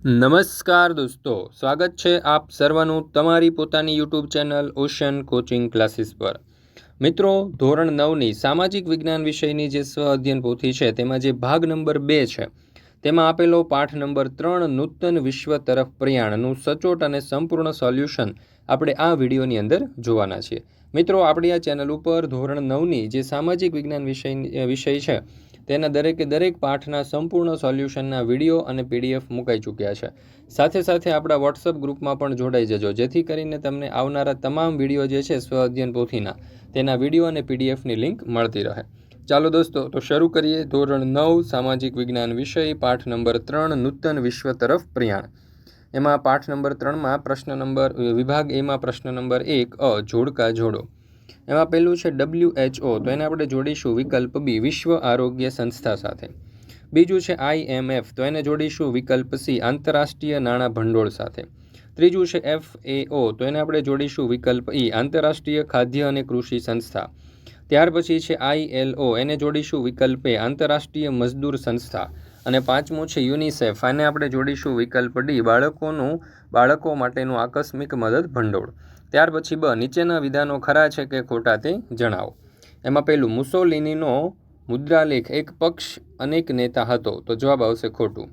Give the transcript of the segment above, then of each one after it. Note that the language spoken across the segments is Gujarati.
નમસ્કાર દોસ્તો, સ્વાગત છે આપ સર્વનું તમારી પોતાની YouTube channel Ocean Coaching Classes પર. મિત્રો, ધોરણ નવની સામાજિક વિજ્ઞાન વિષયની જે સ્વ અધ્યયન પોથી છે, તેમાં જે ભાગ નંબર બે છે, તેમાં આપેલો પાઠ નંબર ત્રણ, નૂતન વિશ્વ તરફ પ્રયાણનું સચોટ અને સંપૂર્ણ સોલ્યુશન આપણે આ વિડીયોની અંદર જોવાના છીએ. મિત્રો, આપણી આ ચેનલ ઉપર ધોરણ નવની જે સામાજિક વિજ્ઞાન વિષય વિષય છે તેના દરેકે દરેક પાઠના સંપૂર્ણ સોલ્યુશનના વીડિયો અને પીડીએફ મુકાઈ ચૂક્યા છે. સાથે સાથે આપણા વોટ્સઅપ ગ્રુપમાં પણ જોડાઈ જજો, જેથી કરીને તમને આવનારા તમામ વીડિયો જે છે સ્વ અધ્યયન પોથીના, તેના વીડિયો અને પીડીએફની લિંક મળતી રહે. ચાલો દોસ્તો, તો શરૂ કરીએ ધોરણ નવ, સામાજિક વિજ્ઞાન વિષય, પાઠ નંબર ત્રણ, નૂતન વિશ્વ તરફ પ્રયાણ. એમાં પાઠ નંબર ત્રણમાં પ્રશ્ન નંબર, વિભાગ એમાં પ્રશ્ન નંબર એક, અ, જોડકા જોડો. એમાં પહેલું છે ડબલ્યુ એચઓ તો એને આપણે જોડીશું વિકલ્પ બી, વિશ્વ આરોગ્ય સંસ્થા સાથે. બીજું છે આઈએમએફ તો એને જોડીશું વિકલ્પ સી, આંતરરાષ્ટ્રીય નાણાં ભંડોળ સાથે. ત્રીજું છે એફ એઓ તો એને આપણે જોડીશું વિકલ્પ ઈ, આંતરરાષ્ટ્રીય ખાદ્ય અને કૃષિ સંસ્થા. ત્યાર પછી છે આઈએલઓ એને જોડીશું વિકલ્પ એ, આંતરરાષ્ટ્રીય મજદૂર સંસ્થા. અને પાંચમું છે યુનિસેફ, આને આપણે જોડીશું વિકલ્પ ડી, બાળકોનું, બાળકો માટેનું આકસ્મિક મદદ ભંડોળ. ત્યાર પછી બ, નીચેના વિધાનો ખરા છે કે ખોટા તે જણાવો. એમાં પહેલું, મુસોલિનીનો મુદ્રાલેખ એક પક્ષ અનેક નેતા હતો, તો જવાબ આવશે ખોટું.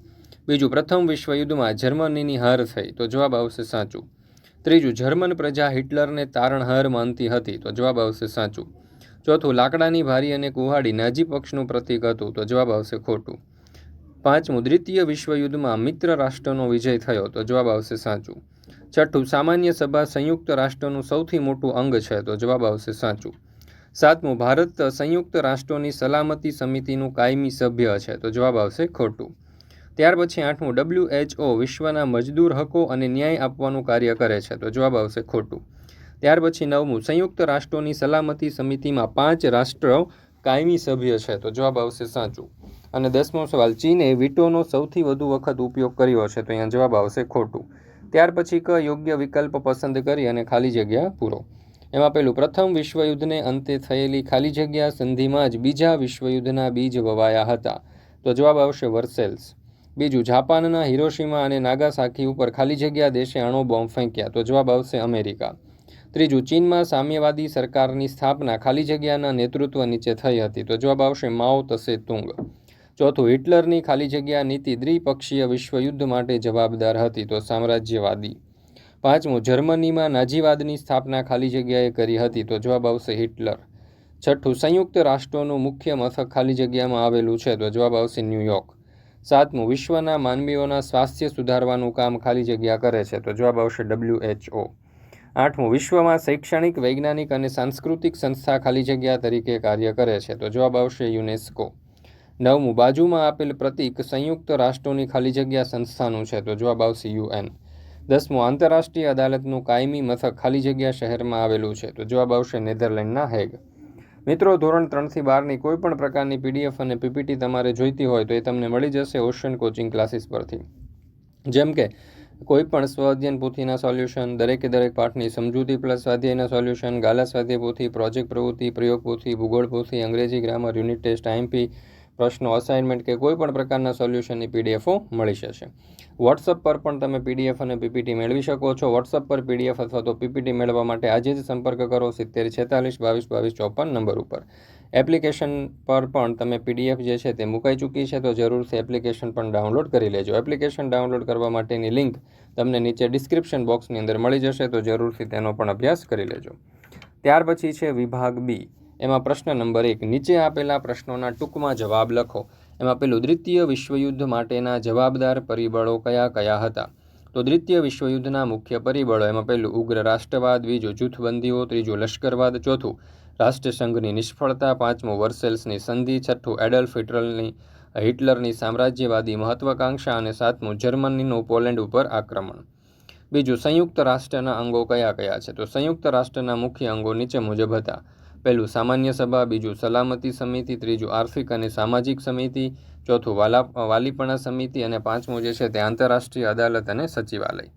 બીજું, પ્રથમ વિશ્વયુદ્ધમાં જર્મનીની હાર થઈ, તો જવાબ આવશે સાચું. ત્રીજું, જર્મન પ્રજા હિટલરને તારણહાર માનતી હતી, તો જવાબ આવશે સાચું. ચોથું, લાકડાની ભારી અને કુહાડી નાજી પક્ષનું પ્રતીક હતું, તો જવાબ આવશે ખોટું. પાંચમું, દ્વિતીય વિશ્વયુદ્ધમાં મિત્ર રાષ્ટ્રનો વિજય થયો, તો જવાબ આવશે સાચું. છઠ્ઠું સામાન્ય સભા સંયુક્ત રાષ્ટ્રનું સૌથી મોટું અંગ છે. તો જવાબ આવશે સાચું. સાતમું, ભારત સંયુક્ત રાષ્ટ્રોની સલામતી સમિતિનું કાયમી સભ્ય છે. તો જવાબ આવશે ખોટું. ત્યાર પછી આઠમું ડબલ્યુએચઓ વિશ્વના મજદૂર હકો અને ન્યાય આપવાનું કાર્ય કરે છે. તો જવાબ આવશે ખોટું. ત્યાર પછી નવમું, સંયુક્ત રાષ્ટ્રોની સલામતી સમિતિમાં પાંચ રાષ્ટ્રો કાયમી સભ્ય છે. તો જવાબ આવશે સાચું. અને દસમો સવાલ, ચીને વીટોનો સૌથી વધુ વખત ઉપયોગ કર્યો છે. તો અહીંયા જવાબ આવશે ખોટું. ત્યાર પછી ક યોગ્ય વિકલ્પ પસંદ કરી અને ખાલી જગ્યા પૂરો. એમાં પેલું, પ્રથમ વિશ્વયુદ્ધને અંતે થયેલી ખાલી જગ્યા સંધિમાં જ બીજા વિશ્વયુદ્ધના બીજ વવાયા હતા. તો જવાબ આવશે વર્સેલ્સ. બીજું, જાપાનના હિરોશીમા અને નાગાસાકી ઉપર ખાલી જગ્યા દેશે અણુ બોમ્બ ફેંક્યા. તો જવાબ આવશે અમેરિકા. ત્રીજું, ચીનમાં સામ્યવાદી સરકારની સ્થાપના ખાલી જગ્યાના નેતૃત્વ નીચે થઈ હતી. તો જવાબ આવશે માઓ તસે તુંગ. ચોથું હિટલરની ખાલી જગ્યા નીતિ દ્વિપક્ષીય વિશ્વયુદ્ધ માટે જવાબદાર હતી તો સામ્રાજ્યવાદી. પાંચમું, જર્મનીમાં નાજીવાદની સ્થાપના ખાલી જગ્યાએ કરી હતી તો જવાબ આવશે હિટલર. છઠ્ઠું, સંયુક્ત રાષ્ટ્રોનું મુખ્ય મથક ખાલી જગ્યામાં આવેલું છે તો જવાબ આવશે ન્યૂયોર્ક. સાતમું, વિશ્વના માનવીઓના સ્વાસ્થ્ય સુધારવાનું કામ ખાલી જગ્યા કરે છે તો જવાબ આવશે ડબલ્યુએચઓ આઠમું, વિશ્વમાં શૈક્ષણિક, વૈજ્ઞાનિક અને સાંસ્કૃતિક સંસ્થા ખાલી જગ્યા તરીકે કાર્ય કરે છે તો જવાબ આવશે યુનેસ્કો. નવમું, બાજુમાં આપેલ પ્રતીક સંયુક્ત રાષ્ટ્રોની ખાલી જગ્યા સંસ્થાનું છે, તો જવાબ આવશે યુએન. દસમું, આંતરરાષ્ટ્રીય અદાલતનું કાયમી મથક ખાલી જગ્યા શહેરમાં આવેલું છે, તો જવાબ આવશે નેધરલેન્ડના હેગ. મિત્રો, ધોરણ ત્રણથી બારની કોઈ પણ પ્રકારની પીડીએફ અને પીપીટી તમારે જોઈતી હોય તો એ તમને મળી જશે ઓશન કોચિંગ ક્લાસીસ પરથી. જેમ કે કોઈ પણ સ્વાધ્યયન પોથીના સોલ્યુશન, દરેકે દરેક પાઠની સમજૂતી પ્લસ સ્વાધ્યાયના સોલ્યુશન, ગાલા સ્વાધ્યાય પોથી, પ્રોજેક્ટ પ્રવૃત્તિ, પ્રયોગ પોથી, ભૂગોળ પોથી, અંગ્રેજી ગ્રામર, યુનિટ ટેસ્ટ, આઈએમપી પ્રશ્નો અસાઇનમેન્ટ કે કોઈ પણ પ્રકારના સોલ્યુશનની પીડીએફો મળી જશે. વોટ્સઅપ પર પણ તમે પીડીએફ અને પીપીટી મેળવી શકો છો. વોટ્સઅપ પર પીડીએફ અથવા તો પીપીટી મેળવવા માટે આજે જ સંપર્ક કરો સિત્તેર છેતાલીસ બાવીસ બાવીસ ચોપન નંબર ઉપર. એપ્લિકેશન પર પણ તમે પીડીએફ જે છે તે મુકાઈ ચૂકી છે તો જરૂરથી એપ્લિકેશન પણ ડાઉનલોડ કરી લેજો. એપ્લિકેશન ડાઉનલોડ કરવા માટેની લિંક તમને નીચે ડિસ્ક્રિપ્શન બોક્સની અંદર મળી જશે તો જરૂરથી તેનો પણ અભ્યાસ કરી લેજો. ત્યાર પછી છે વિભાગ બી એમાં પ્રશ્ન નંબર એક, નીચે આપેલા પ્રશ્નોના ટૂંકમાં જવાબ લખો. એમાં પેલું, દ્વિતીય વિશ્વયુદ્ધ માટેના જવાબદાર પરિબળો કયા કયા હતા? તો દ્વિતીય વિશ્વયુદ્ધના મુખ્ય પરિબળો, એમાં પહેલું ઉગ્ર રાષ્ટ્રવાદ, બીજું જૂથબંધીઓ, ત્રીજું લશ્કરવાદ, ચોથું રાષ્ટ્રસંઘની નિષ્ફળતા, પાંચમું વર્સેલ્સની સંધિ, છઠ્ઠું એડલ્ફ હિટલની, હિટલરની સામ્રાજ્યવાદી મહત્વાકાંક્ષા અને સાતમું જર્મનીનું પોલેન્ડ ઉપર આક્રમણ. બીજું, સંયુક્ત રાષ્ટ્રના અંગો કયા કયા છે? તો સંયુક્ત રાષ્ટ્રના મુખ્ય અંગો નીચે મુજબ હતા. પહેલું સામાન્ય સભા, બીજું સલામતી સમિતિ, ત્રીજું આર્થિક અને સામાજિક સમિતિ, ચોથું વાલા, વાલીપણા સમિતિ અને પાંચમું જે છે તે આંતરરાષ્ટ્રીય અદાલત અને સચિવાલય.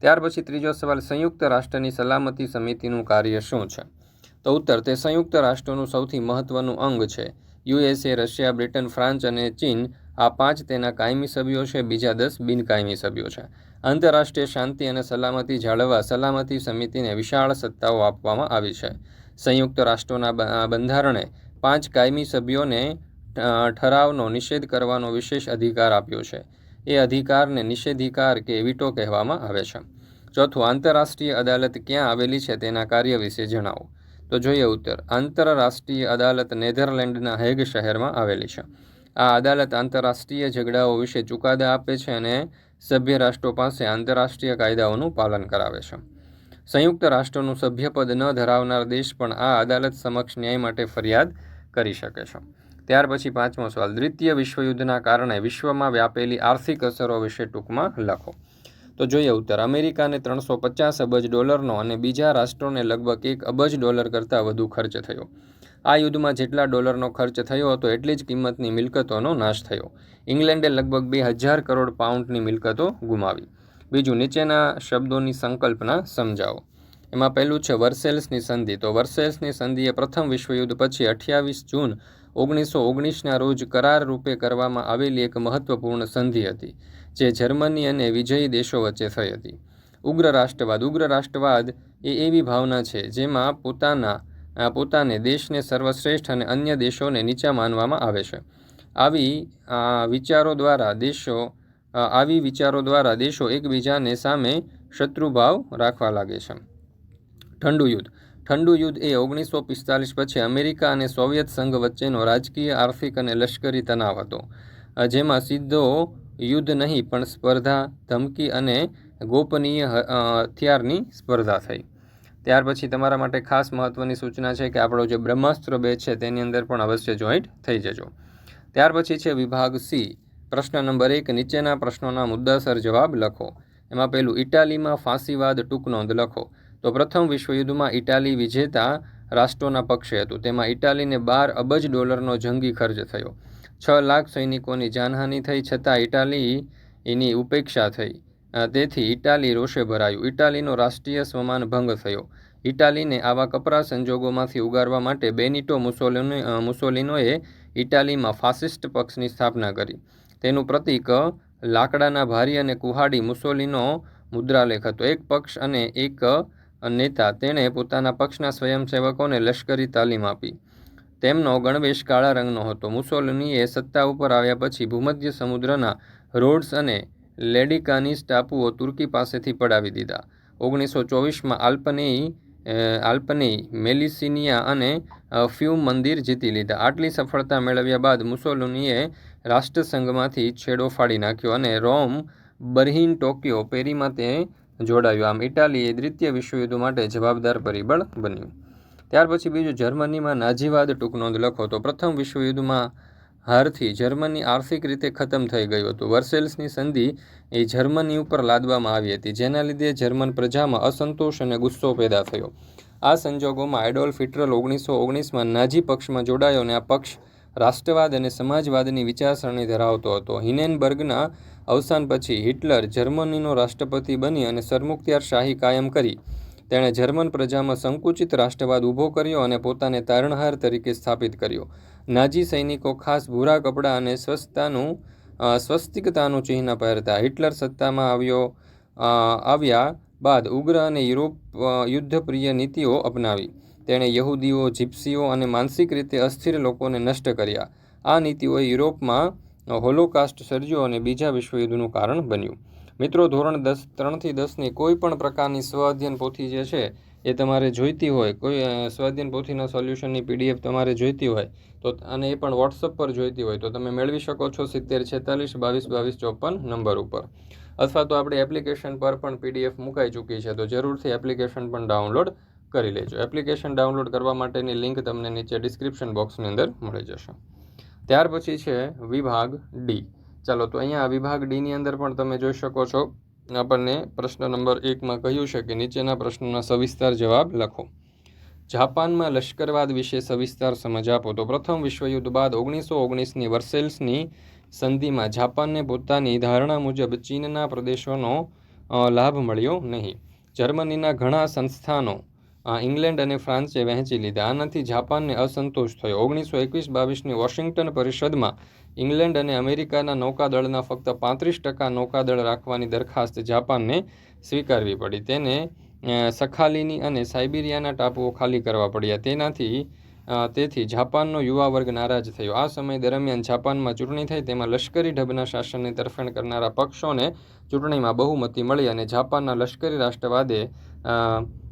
ત્યાર પછી ત્રીજો સવાલ, સંયુક્ત રાષ્ટ્રની સલામતી સમિતિનું કાર્ય શું છે? તો ઉત્તર, તે સંયુક્ત રાષ્ટ્રોનું સૌથી મહત્વનું અંગ છે. યુએસએ, રશિયા, બ્રિટન, ફ્રાન્સ અને ચીન આ પાંચ તેના કાયમી સભ્યો છે, બીજા દસ બિનકાયમી સભ્યો છે. આંતરરાષ્ટ્રીય શાંતિ અને સલામતી જાળવવા સલામતી સમિતિને વિશાળ સત્તાઓ આપવામાં આવી છે. સંયુક્ત રાષ્ટ્રોના બંધારણે પાંચ કાયમી સભ્યોને ઠરાવનો નિષેધ કરવાનો વિશેષ અધિકાર આપ્યો છે. એ અધિકારને નિષેધિકાર કે વિટો કહેવામાં આવે છે. ચોથું, આંતરરાષ્ટ્રીય અદાલત ક્યાં આવેલી છે તેના કાર્ય વિશે જણાવો. તો જોઈએ ઉત્તર. આંતરરાષ્ટ્રીય અદાલત નેધરલેન્ડના હેગ શહેરમાં આવેલી છે. આ અદાલત આંતરરાષ્ટ્રીય ઝઘડાઓ વિશે ચુકાદા આપે છે અને સભ્ય રાષ્ટ્રો પાસે આંતરરાષ્ટ્રીય કાયદાઓનું પાલન કરાવે છે. સંયુક્ત રાષ્ટ્રનું સભ્યપદ ન ધરાવનાર દેશ પણ આ અદાલત સમક્ષ ન્યાય માટે ફરિયાદ કરી શકે છે. ત્યાર પછી પાંચમો સવાલ, દ્વિતીય વિશ્વયુદ્ધના કારણે વિશ્વમાં વ્યાપેલી આર્થિક અસરો વિશે ટૂંકમાં લખો. તો જોઈએ ઉત્તર, અમેરિકાને ત્રણસો પચાસ અબજ ડોલરનો અને બીજા રાષ્ટ્રોને લગભગ એક અબજ ડોલર કરતાં વધુ ખર્ચ થયો. આ યુદ્ધમાં જેટલા ડોલરનો ખર્ચ થયો હતો, એટલી જ કિંમતની મિલકતોનો નાશ થયો. ઇંગ્લેન્ડે લગભગ બે હજાર કરોડ પાઉન્ડની મિલકતો ગુમાવી. બીજું નીચેના શબ્દોની સંકલ્પના સમજાવો. એમાં પહેલું છે વર્સેલ્સની સંધિ. તો વર્સેલ્સની સંધિએ પ્રથમ વિશ્વયુદ્ધ પછી અઠ્યાવીસ જૂન ઓગણીસો ઓગણીસના રોજ કરાર રૂપે કરવામાં આવેલી એક મહત્વપૂર્ણ સંધિ હતી, જે જર્મની અને વિજયી દેશો વચ્ચે થઈ હતી. ઉગ્ર રાષ્ટ્રવાદ. ઉગ્ર રાષ્ટ્રવાદ એ એવી ભાવના છે જેમાં પોતાના પોતાને દેશને સર્વશ્રેષ્ઠ અને અન્ય દેશોને નીચા માનવામાં આવે છે. આવી વિચારો દ્વારા દેશો આવી વિચારો દ્વારા દેશો એકબીજાને સામે શત્રુભાવ રાખવા લાગે છે. ઠંડુ યુદ્ધ. ઠંડુ યુદ્ધ એ ઓગણીસો પિસ્તાલીસ પછી અમેરિકા અને સોવિયત સંઘ વચ્ચેનો રાજકીય, આર્થિક અને લશ્કરી તણાવ હતો. જેમાં સીધો યુદ્ધ નહીં, પણ સ્પર્ધા, ધમકી અને ગોપનીય હથિયારની સ્પર્ધા થઈ. ત્યાર પછી તમારા માટે ખાસ મહત્ત્વની સૂચના છે કે આપણો જે બ્રહ્માસ્ત્ર બે છે તેની અંદર પણ અવશ્ય જોઈન્ટ થઈ જજો. ત્યાર પછી છે વિભાગ સી. પ્રશ્ન નંબર એક, નીચેના પ્રશ્નોના મુદ્દાસર જવાબ લખો. એમાં પહેલું, ઇટાલીમાં ફાંસીવાદ ટૂંક નોંધ લખો. તો પ્રથમ વિશ્વયુદ્ધમાં ઇટાલી વિજેતા રાષ્ટ્રોના પક્ષે હતું. તેમાં ઇટાલીને બાર અબજ ડોલરનો જંગી ખર્ચ થયો. છ લાખ સૈનિકોની જાનહાનિ થઈ છતાં ઇટાલી એની ઉપેક્ષા થઈ. તેથી ઇટાલી રોષે ભરાયું. ઇટાલીનો રાષ્ટ્રીય સ્વમાન ભંગ થયો. ઇટાલીને આવા કપરા સંજોગોમાંથી ઉગારવા માટે બેનિટો મુસોલિનો મુસોલિનોએ ઇટાલીમાં ફાસિસ્ટ પક્ષની સ્થાપના કરી. તેનું પ્રતીક લાકડાના ભારી અને કુહાડી મુસોલીનો મુદ્રાલેખ હતો. એક પક્ષ અને એક નેતા તેણે પોતાના પક્ષના સ્વયંસેવકોને લશ્કરી તાલીમ આપી. તેમનો ગણવેશ કાળા રંગનો હતો. મુસોલિનીએ સત્તા ઉપર આવ્યા પછી ભૂમધ્ય સમુદ્રના રોડ્સ અને લેડિકાનીસ ટાપુઓ તુર્કી પાસેથી પડાવી દીધા. ઓગણીસો ચોવીસમાં આલ્પનેઈ આલ્પનેઈ, મેલિસિનિયા અને ફ્યુમ મંદિર જીતી લીધા. આટલી સફળતા મેળવ્યા બાદ મુસોલિનીએ રાષ્ટ્રસંઘમાંથી છેડો ફાડી નાખ્યો અને રોમ, બર્હિન, ટોક્યો, પેરીમાં તે જોડાયું. આમ ઇટાલી એ દ્વિતીય વિશ્વયુદ્ધ માટે જવાબદાર પરિબળ બન્યું. ત્યાર પછી બીજું જર્મનીમાં નાજીવાદ ટૂંક નોંધ લખો તો પ્રથમ વિશ્વયુદ્ધમાં હારથી જર્મની આર્થિક રીતે ખતમ થઈ ગયું હતું. વર્સેલ્સની સંધિ એ જર્મની ઉપર લાદવામાં આવી હતી, જેના લીધે જર્મન પ્રજામાં અસંતોષ અને ગુસ્સો પેદા થયો. આ સંજોગોમાં એડોલ્ફ હિટલર ઓગણીસો ઓગણીસમાં નાજી પક્ષમાં જોડાયો અને આ પક્ષ રાષ્ટ્રવાદ અને સમાજવાદની વિચારસરણી ધરાવતો હતો. હિનેનબર્ગના અવસાન પછી હિટલર જર્મનીનો રાષ્ટ્રપતિ બની અને શાહી કાયમ કરી. તેણે જર્મન પ્રજામાં સંકુચિત રાષ્ટ્રવાદ ઊભો કર્યો અને પોતાને તારણહાર તરીકે સ્થાપિત કર્યો. નાજી સૈનિકો ખાસ ભૂરા કપડાં અને સ્વસ્થતાનું સ્વસ્તિકતાનું ચિહ્ન પહેરતા હિટલર સત્તામાં આવ્યો આવ્યા બાદ ઉગ્ર અને યુરોપ યુદ્ધપ્રિય નીતિઓ અપનાવી. તેણે યહૂદીઓ, જીપ્સીઓ અને માનસિક રીતે અસ્થિર લોકોને નષ્ટ કર્યા. આ નીતિઓએ યુરોપમાં હોલોકાસ્ટ, સર્જ્યો અને બીજા વિશ્વયુદ્ધનું કારણ બન્યું. મિત્રો, ધોરણ દસ, ત્રણથી દસની કોઈ પણ પ્રકારની સ્વાધ્યન પોથી જે છે, એ તમારે જોઈતી હોય. કોઈ સ્વાધ્યન પોથીના સોલ્યુશનની પીડીએફ તમારે જોઈતી હોય, તો, અને એ પણ વોટ્સઅપ પર જોઈતી હોય, તો તમે મેળવી શકો છો સિત્તેર, છેતાલીસ, બાવીસ બાવીસ, ચોપન નંબર ઉપર. અથવા તો આપણી એપ્લિકેશન પર પણ પીડીએફ મુકાઈ ચૂકી છે, તો જરૂરથી એપ્લિકેશન પણ ડાઉનલોડ કરી લેજો. એપ્લિકેશન ડાઉનલોડ કરવા માટેની લિંક તમને નીચે ડિસ્ક્રિપ્શન બોક્સની અંદર મળી જશે. ત્યાર પછી છે વિભાગ ડી ચાલો, તો અહીંયા વિભાગ ડીની અંદર પણ તમે જોઈ શકો છો. આપણને પ્રશ્ન નંબર એકમાં કહ્યું છે કે નીચેના પ્રશ્નોના સવિસ્તાર જવાબ લખો. જાપાનમાં લશ્કરવાદ વિશે સવિસ્તાર સમજ આપો. તો પ્રથમ વિશ્વયુદ્ધ બાદ ઓગણીસો ઓગણીસની વર્સેલ્સની સંધિમાં જાપાનને પોતાની ધારણા મુજબ ચીનના પ્રદેશોનો લાભ મળ્યો નહીં. જર્મનીના ઘણા સંસ્થાનો ઇંગ્લેન્ડ અને ફ્રાન્સે વહેંચી લીધા. આનાથી જાપાનને અસંતોષ થયો. ઓગણીસો એકવીસ બાવીસની વોશિંગ્ટન પરિષદમાં ઇંગ્લેન્ડ અને અમેરિકાના નૌકાદળના ફક્ત પાંત્રીસ ટકા નૌકાદળ રાખવાની દરખાસ્ત જાપાનને સ્વીકારવી પડી. તેને સખાલીની અને સાઇબિરિયાના ટાપુઓ ખાલી કરવા પડ્યા. તેનાથી તેથી જાપાનનો યુવા વર્ગ નારાજ થયો. આ સમય દરમિયાન જાપાનમાં ચૂંટણી થઈ તેમાં લશ્કરી ઢબના શાસનની તરફેણ કરનારા પક્ષોને ચૂંટણીમાં બહુમતી મળી અને જાપાનના લશ્કરી રાષ્ટ્રવાદે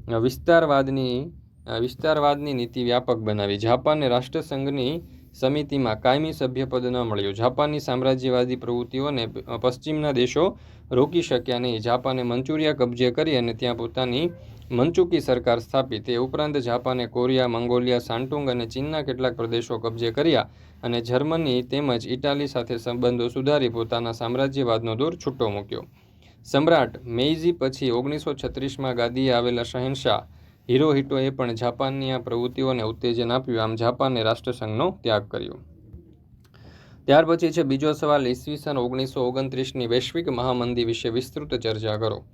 વિસ્તારવાદની વિસ્તારવાદની નીતિ વ્યાપક બનાવી. જાપાનને રાષ્ટ્રસંઘની સમિતિમાં કાયમી સભ્યપદ ન મળ્યું. જાપાનની સામ્રાજ્યવાદી પ્રવૃત્તિઓને પશ્ચિમના દેશો રોકી શક્યા નહીં. જાપાને મંચુરિયા કબજે કરી અને ત્યાં પોતાની મંચુકી સરકાર સ્થાપી. તે ઉપરાંત જાપાને કોરિયા, મંગોલિયા, સાન્ટુંગ અને ચીનના કેટલાક પ્રદેશો કબજે કર્યા અને જર્મની તેમજ ઇટાલી સાથે સંબંધો સુધારી પોતાના સામ્રાજ્યવાદનો દોર છૂટો મૂક્યો. સમ્રાટ મેઇઝી પછી ઓગણીસો છત્રીસમાં ગાદીએ આવેલા શહેનશાહ હિરોહિટોએ પણ જાપાનની આ પ્રવૃત્તિઓને ઉત્તેજન આપ્યું. આમ જાપાને રાષ્ટ્રસંઘનો ત્યાગ કર્યો. ત્યાર પછી છે બીજો સવાલ ઈસવીસન ઓગણીસો ઓગણત્રીસની વૈશ્વિક મહામંદી વિશે વિસ્તૃત ચર્ચા કરો.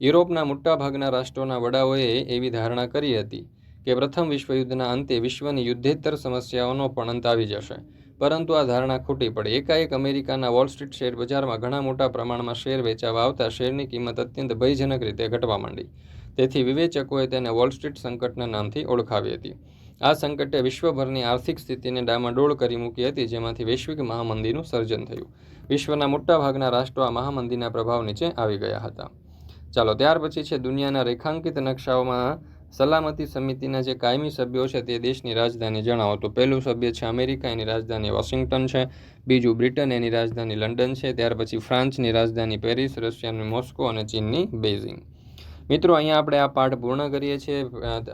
યુરોપના મોટાભાગના રાષ્ટ્રોના વડાઓએ એવી ધારણા કરી હતી કે પ્રથમ વિશ્વયુદ્ધના અંતે વિશ્વની યુદ્ધેતર સમસ્યાઓનો પણ અંત આવી જશે. પરંતુ આ ધારણા ખોટી પડી. એકાએક અમેરિકાના વોલ સ્ટ્રીટ શેર બજારમાં ઘણા મોટા પ્રમાણમાં શેર વેચાવા આવતા શેરની કિંમત અત્યંત ભયજનક રીતે ઘટવા માંડી. તેથી વિવેચકોએ તેને વોલ સ્ટ્રીટ સંકટના નામથી ઓળખાવી હતી. આ સંકટે વિશ્વભરની આર્થિક સ્થિતિને ડામાડોળ કરી મૂકી હતી, જેમાંથી વૈશ્વિક મહામંદીનું સર્જન થયું. વિશ્વના મોટાભાગના રાષ્ટ્રો આ મહામંદીના પ્રભાવ નીચે આવી ગયા હતા. ચાલો, ત્યાર પછી છે દુનિયાના રેખાંકિત નકશાઓમાં સલામતી સમિતિના જે કાયમી સભ્યો છે તે દેશની રાજધાની જણાવો. તો પહેલું સભ્ય છે અમેરિકા, એની રાજધાની વોશિંગ્ટન છે. બીજું બ્રિટન, એની રાજધાની લંડન છે. ત્યાર પછી ફ્રાન્સની રાજધાની પેરિસ, રશિયાની મોસ્કો અને ચીનની બેઇઝિંગ મિત્રો, અહીંયા આપણે આ પાઠ પૂર્ણ કરીએ છીએ.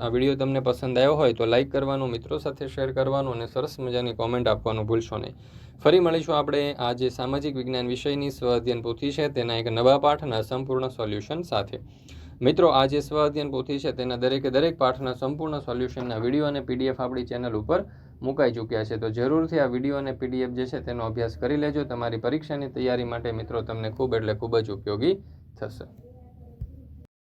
આ વીડિયો તમને પસંદ આવ્યો હોય તો લાઇક કરવાનું, મિત્રો સાથે શેર કરવાનું અને સરસ મજાની કોમેન્ટ આપવાનું ભૂલશો નહીં. ફરી મળીશું આપણે આ જે સામાજિક વિજ્ઞાન વિષયની સ્વ અધ્યયન પોથી છે તેના એક નવા પાઠના સંપૂર્ણ સોલ્યુશન સાથે. મિત્રો, આ જે સ્વ અધ્યયન પોથી છે, તેના દરેકે દરેક પાઠના સંપૂર્ણ સોલ્યુશનના વીડિયો અને પીડીએફ આપણી ચેનલ ઉપર મુકાઈ ચૂક્યા છે. તો જરૂરથી આ વીડિયો અને પીડીએફ જે છે, તેનો અભ્યાસ કરી લેજો. તમારી પરીક્ષાની તૈયારી માટે મિત્રો, તમને ખૂબ એટલે ખૂબ જ ઉપયોગી થશે.